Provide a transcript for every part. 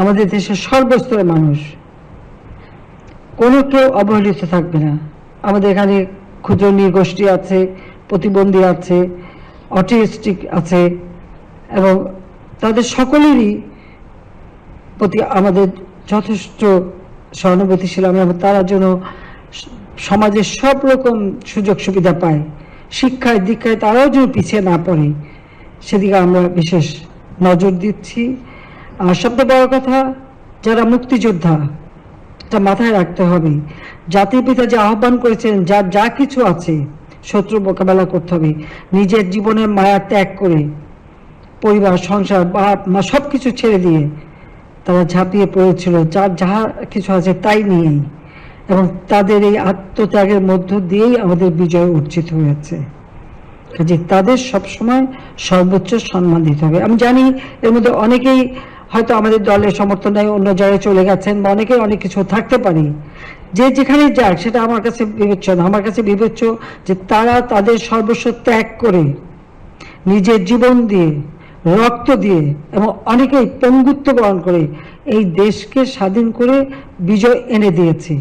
আমাদের দেশের সর্বস্তরের মানুষ। কোনো কেউ অবহেলিত থাকবে না। আমাদের এখানে ক্ষুদ্র নৃগোষ্ঠী আছে, প্রতিবন্ধী আছে, অটিস্টিক আছে এবং তাদের সকলেরই প্রতি আমাদের যথেষ্ট সহানুভূতিশীল। আমরা তারা যেন সমাজের সব রকম সুযোগ সুবিধা পায়। শিক্ষায়, দীক্ষায় তারাও যেন পিছিয়ে না পড়ে। সেদিকে আমরা বিশেষ নজর দিচ্ছি। আর সবচেয়ে বড় কথা, যারা মুক্তিযোদ্ধা, এটা মাথায় রাখতে হবে। জাতির পিতা যে আহ্বান করেছেন, যার যা কিছু আছে, শত্রু মোকাবেলা করতে হবে। নিজের জীবনের মায়া ত্যাগ করে, পরিবার, সংসার, বাপ, মা সব কিছু ছেড়ে দিয়ে তারা ঝাঁপিয়ে পড়েছিল। যার যাহা কিছু আছে তাই নিয়েই। এবং তাদের এই আত্মত্যাগের মধ্য দিয়েই আমাদের বিজয় অর্জিত হয়েছে। কাজে তাদের সবসময় সর্বোচ্চ সম্মান দিতে হবে। আমি জানি এর মধ্যে অনেকেই হয়তো আমাদের দলের সমর্থন নেই অন্য জায়গায় চলে গেছেন বা অনেকেই অনেক কিছু থাকতে পারে। যে যেখানে যাক, সেটা আমার কাছে বিবেচ্য না। আমার কাছে বিবেচ্য যে তারা তাদের সর্বস্ব ত্যাগ করে, নিজের জীবন দিয়ে, রক্ত দিয়ে এবং অনেকেই পঙ্গুত্ব বরণ করে এই দেশকে স্বাধীন করে বিজয় এনে দিয়েছে।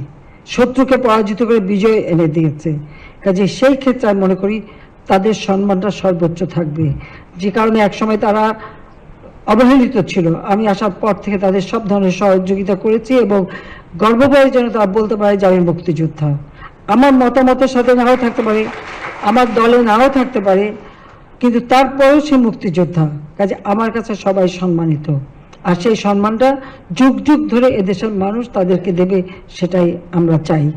শত্রুকে পরাজিত করে বিজয় এনে দিয়েছে। কাজে সেই ক্ষেত্রে আমি মনে করি তাদের সম্মানটা সর্বোচ্চ থাকবে। যে কারণে একসময় তারা অবহেলিত ছিল। আমি আসার পর থেকে তাদের সব ধরনের সহযোগিতা করেছি এবং গর্বভয়ে যেন তারা বলতে পারে যে আমি মুক্তিযোদ্ধা। আমার মতামতের সাথে নাও থাকতে পারে, আমার দলে নাও থাকতে পারে, কিন্তু তারপরেও সে মুক্তিযোদ্ধা। কাজে আমার কাছে সবাই সম্মানিত। আর সেই সম্মানটা যুগ যুগ ধরে এদেশের মানুষ তাদেরকে দেবে, সেটাই আমরা চাই।